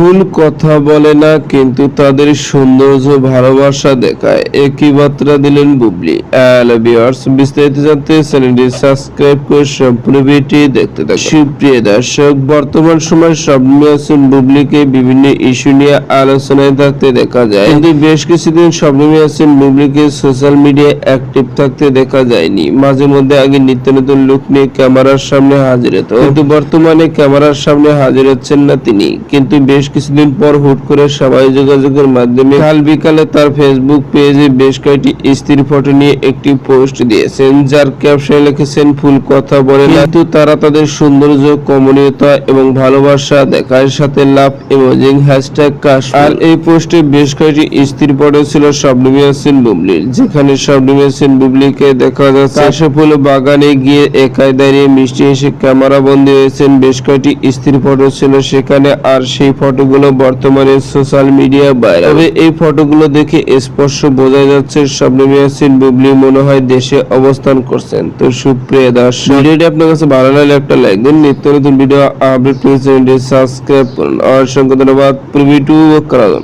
ভুল কথা বলে না, কিন্তু তাদের সৌন্দর্য ভালোবাসা দেখায়। একই বার্তা দিলেন বুবলি। বিস্তারিত জানতে চ্যানেলটি সাবস্ক্রাইব করে সম্পূর্ণ ভিডিওটি দেখতে থাকুন। সুপ্রিয় দর্শক, বর্তমান সময় স্বপ্ন আছেন বুবলিকে বিভিন্ন ইস্যু নিয়ে আলোচনায় থাকতে দেখা যায়। কিন্তু বেশ কিছুদিন স্বপ্ন আছেন বুবলিকে সোশ্যাল মিডিয়ায় অ্যাক্টিভ থাকতে দেখা যায়নি। মাঝে মধ্যে আগে নিত্য নতুন লুক নিয়ে ক্যামেরার সামনে হাজির হতো। কিন্তু বর্তমানে ক্যামেরার সামনে হাজির হচ্ছেন না তিনি। কিন্তু বেশ কিছুদিন পর হুট করে সবাই যোগাযোগের মাধ্যমে কাল বিকালে তার ফেসবুক পেজে বেশ কয়েকটি স্ত্রীর ফটো নিয়ে একটি পোস্ট দিয়েছেন, যার ক্যাপশনে লিখেছেন, ফুল কথা বলে কিন্তু তারা তাদের সৌন্দর্য, কমনীয়তা এবং ভালোবাসা দেখার সাথে লাভ ইমোজিং হ্যাশট্যাগ কাশ আর এই পোস্টে বেশ কয়েকটি স্ত্রীর ফটো ছিল শবনমী হাসিন বুবলির যেখানে শবনমী হাসিন বুবলিকে দেখা যাচ্ছে। কাশফুল বাগানে গিয়ে একাই দাঁড়িয়ে মিষ্টি এসে ক্যামেরা বন্দী হয়েছেন। বেশ কয়েকটি স্ত্রীর ফটো ছিল সেখানে, আর সেই ফটোগুলো বর্তমানে সোশ্যাল মিডিয়া ভাইরাল তবে এই ফটোগুলো দেখে স্পষ্ট বোঝা যাচ্ছে সবনে হাসিন বুবলি মনে হয় দেশে অবস্থান করছেন। তো সুপ্রিয় দর্শক, ভিডিওটি আপনার কাছে ভালো লাগলে একটা লাইক দিন। নিত্য নতুন ভিডিও আপডেট চ্যানেলটি সাবস্ক্রাইব করুন। অসংখ্য ধন্যবাদ। প্রিভিউ করা